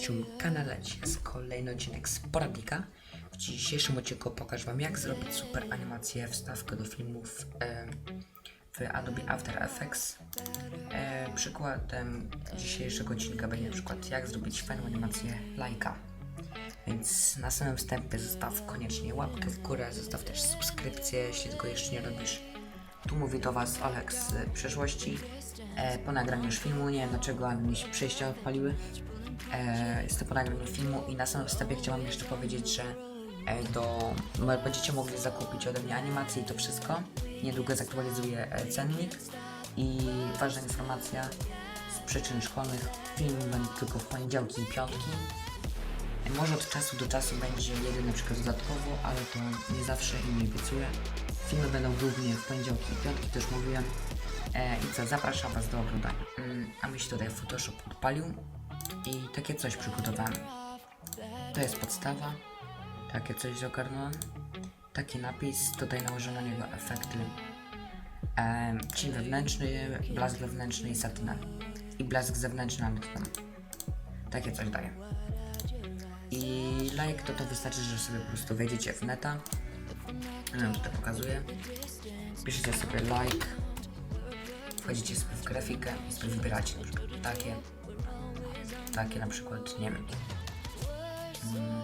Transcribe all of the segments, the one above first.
przyjaciół kanale. Jest kolejny odcinek z poradnika. W dzisiejszym odcinku pokażę Wam jak zrobić super animację, wstawkę do filmów e, w Adobe After Effects. E, przykładem dzisiejszego odcinka będzie przykład jak zrobić fajną animację lajka. Więc na samym wstępie zostaw koniecznie łapkę w górę, zostaw też subskrypcję, jeśli tego jeszcze nie robisz. Tu mówi do Was Alex z przeszłości. E, po nagraniu już filmu, nie wiem dlaczego, ale mi się przejścia odpaliły. E, jest to filmu i na samym wstępie chciałam jeszcze powiedzieć, że e, do, będziecie mogli zakupić ode mnie animacje i to wszystko. Niedługo zaktualizuję e, cennik. I ważna informacja, z przyczyn szkolnych filmy będą tylko w poniedziałki i piątki. E, Może od czasu do czasu będzie jeden na przykład dodatkowo, ale to nie zawsze i nie obiecuję. Filmy będą głównie w poniedziałki i piątki, też mówiłem. E, I co, zapraszam Was do oglądania. Mm, a mi się tutaj Photoshop odpalił i takie coś przygotowałem. To jest podstawa, takie coś ogarnąłem. Taki napis, tutaj nałożę na niego efekty. E, cień wewnętrzny, blask wewnętrzny i satyna. I blask zewnętrzny, ale to tam. Takie coś daje. I like to to wystarczy, że sobie po prostu wejdziecie w neta. Ja wam tutaj pokazuję. Piszecie sobie like. Wchodzicie sobie w grafikę i sobie wybieracie na przykład takie. Takie na przykład, nie wiem. Mm,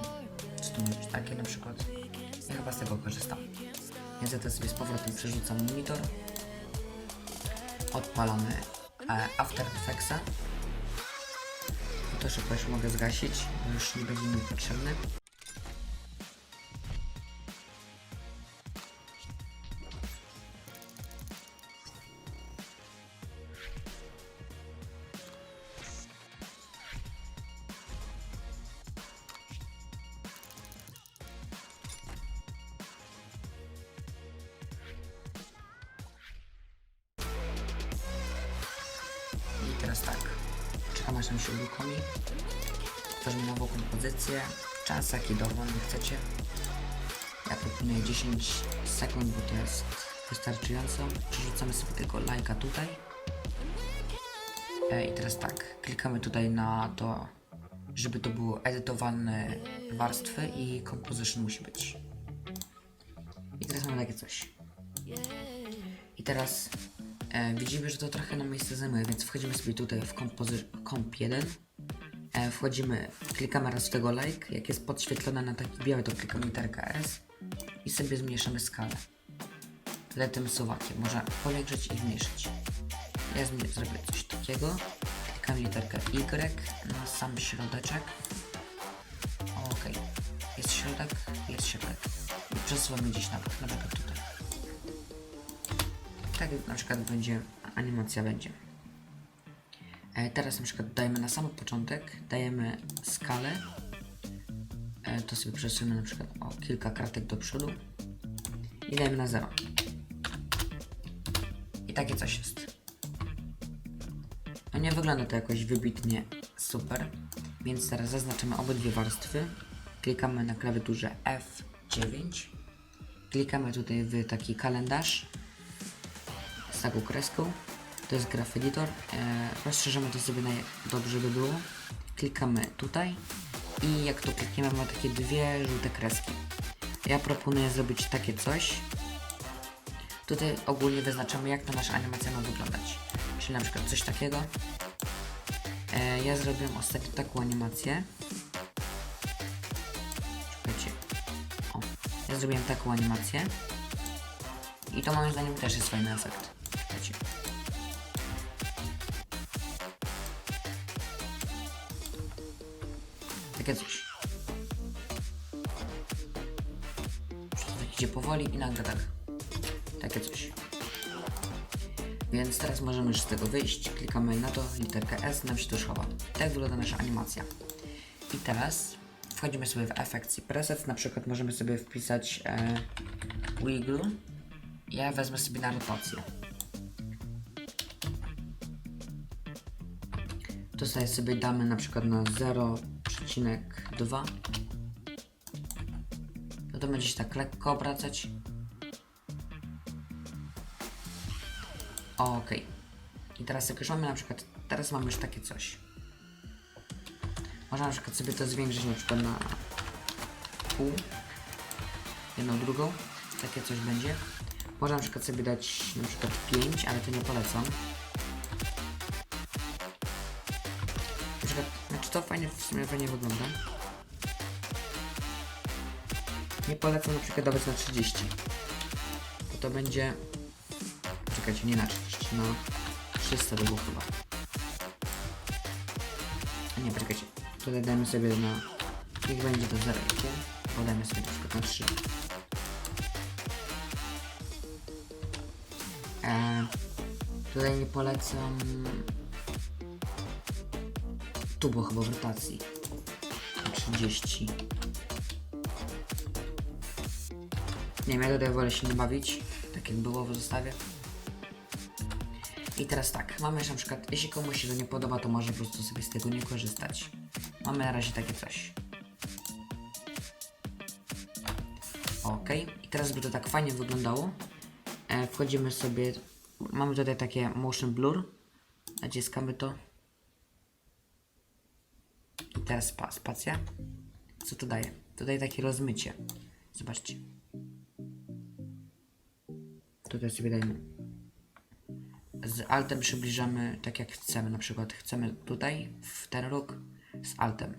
być takie na przykład? Ja chyba z tego korzystam. Więc ja to sobie z powrotem przerzucam monitor. Odpalamy e, After Effectsa. To szybko już mogę zgasić, bo już nie będzie mi potrzebny. Teraz tak, czekam aż nam się uruchomi. Tworzymy nową kompozycję. Czas jaki dowolny chcecie. Ja proponuję 10 sekund, bo to jest wystarczająco. Przerzucamy sobie tylko lajka tutaj. E, I teraz tak, klikamy tutaj na to, żeby to było edytowalne warstwy i composition musi być. I teraz mamy takie coś. I teraz e, widzimy, że to trochę nam miejsce zajmuje, więc wchodzimy sobie tutaj w komp 1. E, wchodzimy, klikamy raz w tego like. Jak jest podświetlone na taki biały, to klikamy literkę S i sobie zmniejszamy skalę. Letem suwakiem. Można powiększyć i zmniejszyć. Ja zrobię coś takiego. Klikamy literkę Y na sam środeczek. Ok. Jest środek, jest środek. I przesuwamy gdzieś na bok, na przykład. Tak na przykład będzie, animacja będzie. E, teraz na przykład dajemy na sam początek, dajemy skalę. E, to sobie przesuniemy na przykład o kilka kratek do przodu. I dajemy na 0. I takie coś jest. No nie wygląda to jakoś wybitnie super. Więc teraz zaznaczymy obydwie warstwy. Klikamy na klawiaturze F9. Klikamy tutaj w taki kalendarz taką kreską. To jest Graph Editor. E, rozszerzamy to sobie dobrze by było. Klikamy tutaj i jak to klikniemy mamy takie dwie żółte kreski. Ja proponuję zrobić takie coś. Tutaj ogólnie wyznaczamy jak ta nasza animacja ma wyglądać. Czyli na przykład coś takiego. E, ja zrobiłem ostatnio taką animację. Czekajcie. O, ja zrobiłem taką animację. I to moim zdaniem też jest fajny efekt. Takie coś. Wszystko idzie powoli i nagle tak. Takie coś. Więc teraz możemy już z tego wyjść. Klikamy na to, literkę S, nam się to schowa. Tak wygląda nasza animacja. I teraz wchodzimy sobie w efekt i preset. Na przykład możemy sobie wpisać e, wiggle. Ja wezmę sobie na rotację. Tutaj sobie damy na przykład na 0,2. No to będzie się tak lekko obracać. Okej. I teraz jak już mamy na przykład, teraz mamy już takie coś. Można na przykład sobie to zwiększyć na przykład na pół. Jedną drugą. Takie coś będzie. Można na przykład sobie dać na przykład 5, ale to nie polecam. To fajnie, w sumie fajnie wygląda. Nie polecam na przykład dawać na 30. Bo to będzie... Czekajcie, nie na 30, na 300 to było chyba. A nie, czekajcie. Tutaj dajmy sobie na... Niech będzie to 0,5. Podajmy sobie na przykład na 3. E, tutaj nie polecam... Tu było chyba w rotacji. Na 30. Nie wiem, ja tutaj wolę się nie bawić, tak jak było w zestawie. I teraz tak, mamy jeszcze na przykład, jeśli komuś się to nie podoba, to może po prostu sobie z tego nie korzystać. Mamy na razie takie coś. Ok, i teraz by to tak fajnie wyglądało. E, wchodzimy sobie, mamy tutaj takie motion blur. Naciskamy to. I teraz spa, spacja. Co to daje? To daje takie rozmycie. Zobaczcie. Tutaj sobie dajmy. Z altem przybliżamy tak jak chcemy. Na przykład chcemy tutaj w ten róg z altem.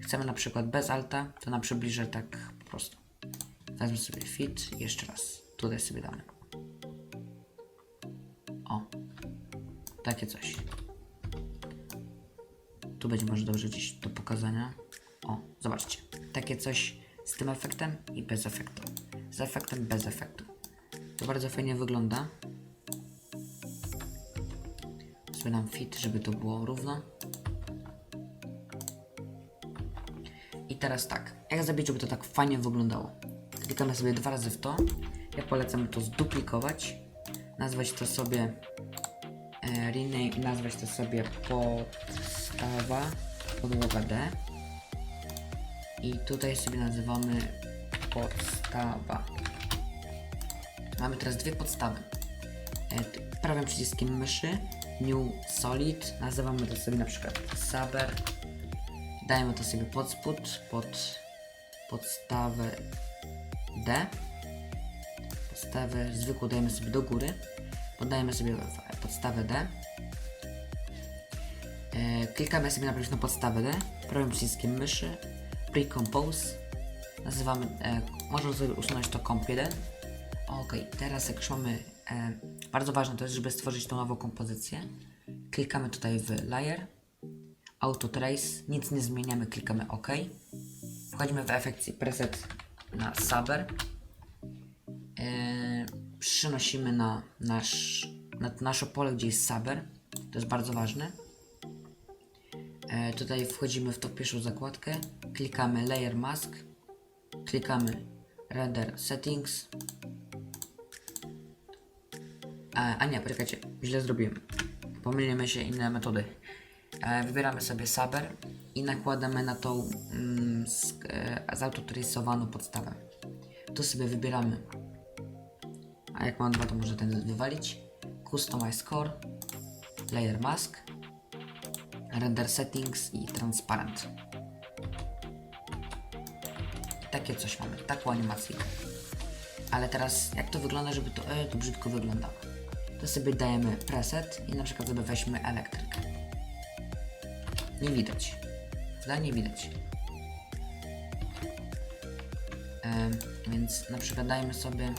Chcemy na przykład bez alta, to nam przybliżę tak po prostu. Wezmę sobie fit jeszcze raz. Tutaj sobie damy. O. Takie coś. Tu będzie może dobrze gdzieś do pokazania. O, zobaczcie. Takie coś z tym efektem i bez efektu. Z efektem, bez efektu. To bardzo fajnie wygląda. Sobie nam fit, żeby to było równo. I teraz tak, jak zrobić, żeby to tak fajnie wyglądało? Klikamy sobie dwa razy w to. Ja polecam to zduplikować. Nazwać to sobie e, rename nazwać to sobie podstawa podłoga D. I tutaj sobie nazywamy podstawa. Mamy teraz dwie podstawy. E, Prawym przyciskiem myszy New Solid. Nazywamy to sobie na przykład Saber. Dajemy to sobie pod spód, pod podstawę D. Podstawę zwykłą dajemy sobie do góry. Podajemy sobie podstawę D. E, klikamy sobie najpierw na podstawę D. Prawym przyciskiem myszy. Pre-compose. Nazywamy, e, można sobie usunąć to comp 1. Ok, teraz jak już mamy, e, bardzo ważne to jest, żeby stworzyć tą nową kompozycję. Klikamy tutaj w Layer, Auto Trace, nic nie zmieniamy, klikamy OK. Wchodzimy w efekcję preset na Saber. E, przynosimy na, nasz, na nasze pole, gdzie jest Saber. To jest bardzo ważne. E, tutaj wchodzimy w tą pierwszą zakładkę, klikamy Layer Mask, klikamy Render Settings, a, a nie, poczekajcie, źle zrobiłem. Pomylimy się inne metody. E, wybieramy sobie Saber i nakładamy na tą mm, e, podstawę. Tu sobie wybieramy. A jak mam dwa, to może ten wywalić. Customize Core, Layer Mask, Render Settings i Transparent. Takie coś mamy, taką animację. Ale teraz jak to wygląda, żeby to, e, to brzydko wyglądało? To sobie dajemy preset i na przykład sobie weźmy elektryk. Nie widać. Prawda? Nie widać. Em, więc na przykład dajmy sobie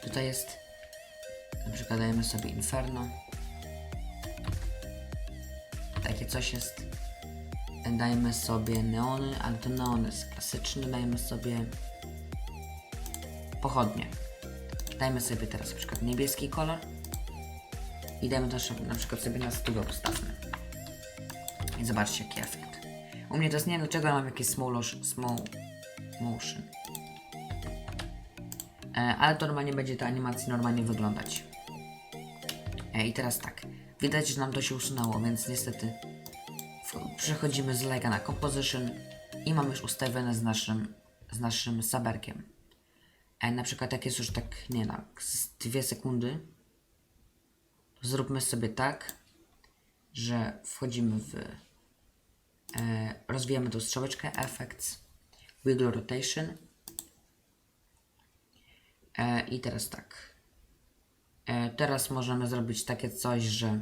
tutaj jest na przykład dajemy sobie Inferno coś jest dajmy sobie neony, ale to neon jest klasyczny dajmy sobie pochodnie. Dajmy sobie teraz na przykład niebieski kolor i dajmy jeszcze na przykład sobie na stówę postawmy i zobaczcie jaki efekt. U mnie to jest nie wiem dlaczego ja mam jakieś small, small motion. E, ale to normalnie będzie ta animacja normalnie wyglądać. E, i teraz tak. Widać, że nam to się usunęło, więc niestety przechodzimy z lega na composition i mamy już ustawione z naszym, z naszym saberkiem E, na przykład jak jest już tak, nie z dwie sekundy, zróbmy sobie tak, że wchodzimy w E, rozwijamy tą strzałeczkę Effects, Wiggle Rotation. E, I teraz tak. E, teraz możemy zrobić takie coś, że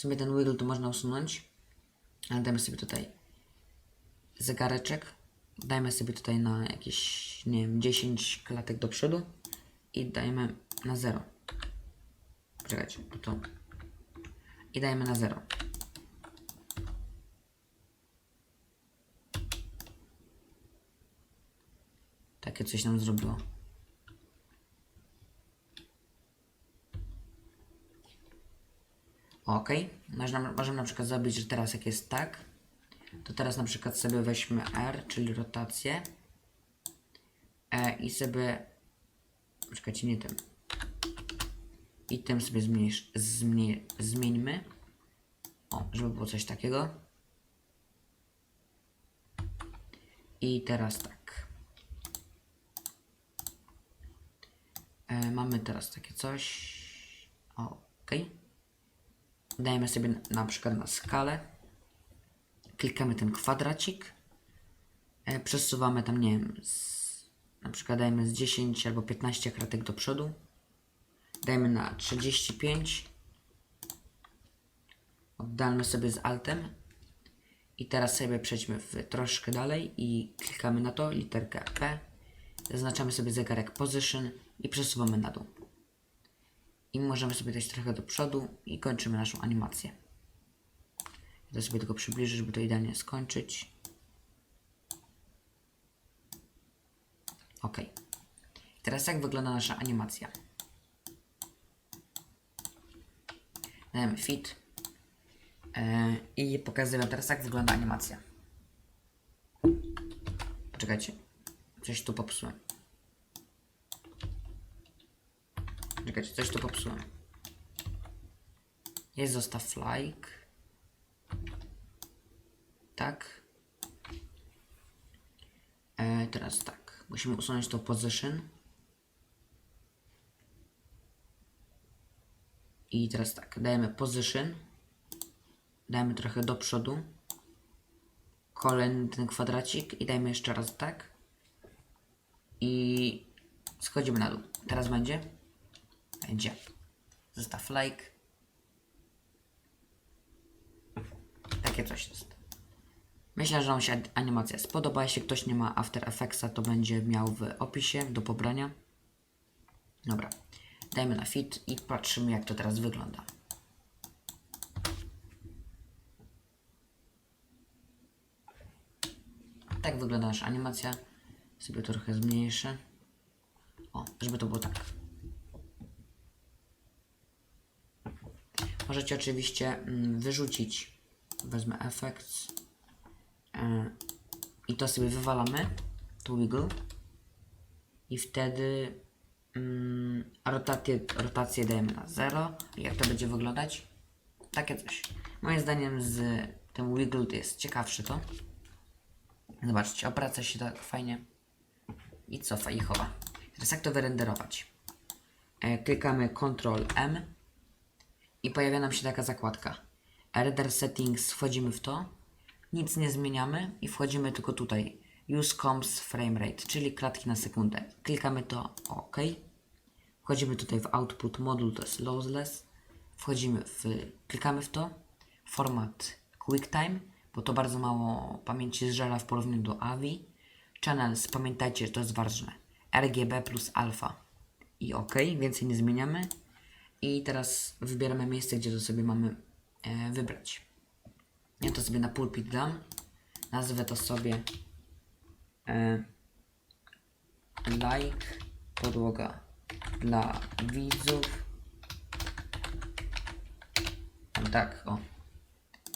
sumie ten wiggle to można usunąć, ale dajmy sobie tutaj zegareczek. Dajmy sobie tutaj na jakieś, nie wiem, 10 klatek do przodu i dajmy na 0. Poczekajcie, bo to. I dajmy na 0. Takie coś nam zrobiło. Ok, możemy, możemy na przykład zrobić, że teraz jak jest tak, to teraz na przykład sobie weźmy R, czyli rotację e, i sobie, poczekajcie, nie tym, i tym sobie zmniejsz, zmie, zmieńmy, o, żeby było coś takiego. I teraz tak. E, mamy teraz takie coś. Ok. Dajemy sobie na, przykład na skalę. Klikamy ten kwadracik. E, przesuwamy tam, nie wiem, z, na przykład dajemy z 10 albo 15 kratek do przodu. Dajmy na 35. Oddalmy sobie z altem. I teraz sobie przejdźmy w troszkę dalej i klikamy na to, literkę P. Zaznaczamy sobie zegarek position i przesuwamy na dół. I możemy sobie dać trochę do przodu i kończymy naszą animację. Ja to sobie tylko przybliżę, żeby to idealnie skończyć. Ok. Teraz jak wygląda nasza animacja? Dajemy fit. E, I pokazuję teraz jak wygląda animacja. Poczekajcie. Coś tu popsułem. Czekajcie, coś tu popsułem. Jest zostaw like. Tak. E, teraz tak. Musimy usunąć to position. I teraz tak. Dajemy position. Dajemy trochę do przodu. Kolejny ten kwadracik i dajmy jeszcze raz tak. I schodzimy na dół. Teraz będzie. Będzie. Zostaw like. Takie coś jest. Myślę, że Wam się animacja spodoba. Jeśli ktoś nie ma After Effectsa, to będzie miał w opisie do pobrania. Dobra. Dajmy na fit i patrzymy, jak to teraz wygląda. Tak wygląda nasza animacja. Sobie trochę zmniejszę. O, żeby to było tak. Możecie oczywiście mm, wyrzucić. Wezmę effects. E, I to sobie wywalamy. Tu wiggle. I wtedy mm, rotację, rotację dajemy na 0. Jak to będzie wyglądać? Takie coś. Moim zdaniem z tym wiggle to jest ciekawsze to. Zobaczcie, obraca się tak fajnie i cofa i chowa. Teraz jak to wyrenderować? E, klikamy Ctrl M i pojawia nam się taka zakładka. Render Settings, wchodzimy w to, nic nie zmieniamy i wchodzimy tylko tutaj. Use Comps Frame Rate, czyli klatki na sekundę. Klikamy to OK. Wchodzimy tutaj w Output Module, to jest Lossless. Wchodzimy w, klikamy w to. Format QuickTime, bo to bardzo mało pamięci zżera w porównaniu do AVI. Channels, pamiętajcie, że to jest ważne. RGB plus alfa. I OK, więcej nie zmieniamy. I teraz wybieramy miejsce, gdzie to sobie mamy e, wybrać. Ja to sobie na pulpit dam. Nazwę to sobie e, like podłoga dla widzów. Tak, o.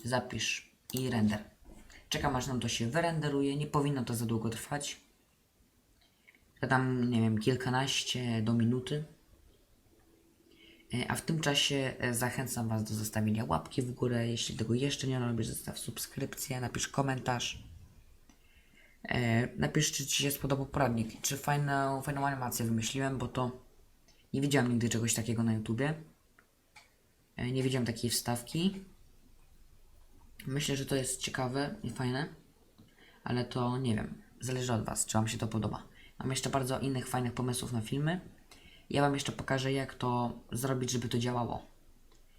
Zapisz i render. Czekam aż nam to się wyrenderuje. Nie powinno to za długo trwać. Tam, nie wiem, kilkanaście do minuty. E, A w tym czasie e, zachęcam Was do zostawienia łapki w górę. Jeśli tego jeszcze nie robisz, zostaw subskrypcję, napisz komentarz. E, napisz, czy Ci się spodobał poradnik, czy fajną, fajną animację wymyśliłem, bo to nie widziałem nigdy czegoś takiego na YouTubie. Nie widziałem takiej wstawki. Myślę, że to jest ciekawe i fajne, ale to nie wiem. Zależy od Was, czy Wam się to podoba. Mam jeszcze bardzo innych fajnych pomysłów na filmy. Ja Wam jeszcze pokażę, jak to zrobić, żeby to działało.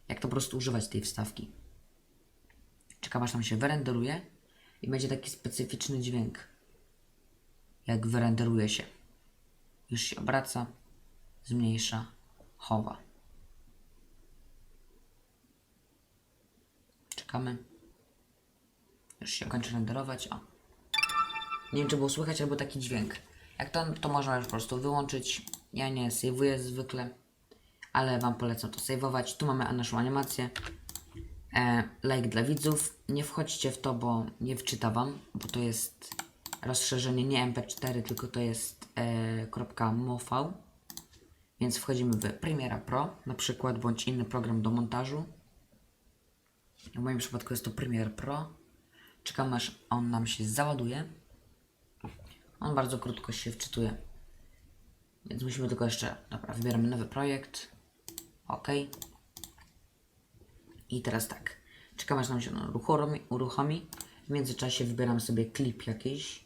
Jak to po prostu używać tej wstawki. Czekam aż nam się wyrenderuje i będzie taki specyficzny dźwięk. Jak wyrenderuje się. Już się obraca, zmniejsza, chowa. Czekamy. Już się kończy renderować. O. Nie wiem, czy było słychać, albo taki dźwięk. Jak to, to można już po prostu wyłączyć. Ja nie sejwuję zwykle, ale Wam polecam to sejwować. Tu mamy naszą animację. E, like dla widzów. Nie wchodźcie w to, bo nie wczyta Wam, bo to jest rozszerzenie nie MP4, tylko to jest e, .mov. Więc wchodzimy w Premiera Pro, na przykład, bądź inny program do montażu. W moim przypadku jest to Premiere Pro. Czekam aż on nam się załaduje. On bardzo krótko się wczytuje. Więc musimy tylko jeszcze. Dobra, wybieramy nowy projekt. OK. I teraz tak. Czekam aż nam się on uruchomi. uruchomi. W międzyczasie wybieram sobie klip jakiś.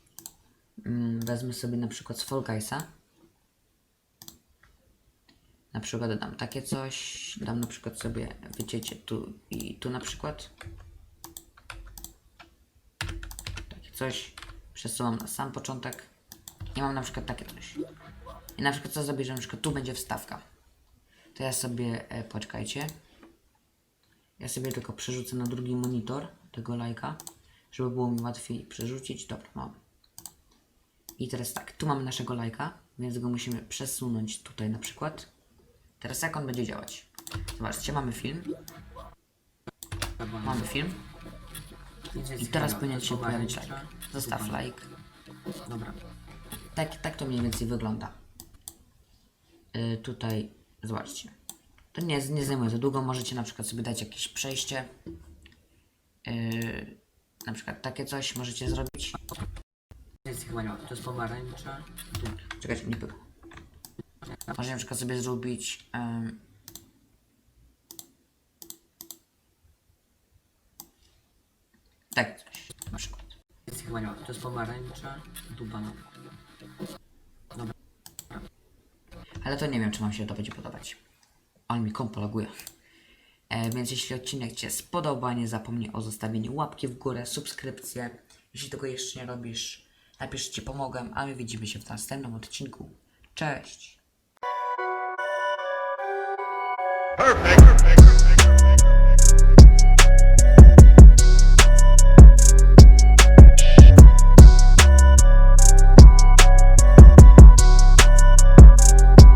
Mm, wezmę sobie na przykład z Fall Guysa. Na przykład dam takie coś. Dam na przykład sobie wycięcie tu i tu na przykład. Takie coś. Przesuwam na sam początek. I mam na przykład takie coś. I na przykład co zrobię, że na przykład tu będzie wstawka. To ja sobie, e, poczekajcie. Ja sobie tylko przerzucę na drugi monitor tego lajka, żeby było mi łatwiej przerzucić. Dobra, mam. I teraz tak, tu mamy naszego lajka, więc go musimy przesunąć tutaj na przykład. Teraz jak on będzie działać? Zobaczcie, mamy film. Mamy film. I teraz powinien się pojawić like. Zostaw like. Dobra. Tak, tak to mniej więcej wygląda. Y, tutaj, zobaczcie. To nie, nie zajmuje za długo. Możecie na przykład sobie dać jakieś przejście. Y, na przykład takie coś możecie zrobić. Jest chyba. To jest pomarańcza. Czekajcie, nie pykło. Możecie na przykład sobie zrobić. em, takie coś. Na przykład. Jest chyba. To jest pomarańcza. Tu Ale to nie wiem, czy Wam się to będzie podobać. On mi kompo laguje. E, więc jeśli odcinek Cię spodoba, nie zapomnij o zostawieniu łapki w górę, subskrypcję. Jeśli tego jeszcze nie robisz, napisz Ci pomogę, a my widzimy się w następnym odcinku. Cześć! Perfect.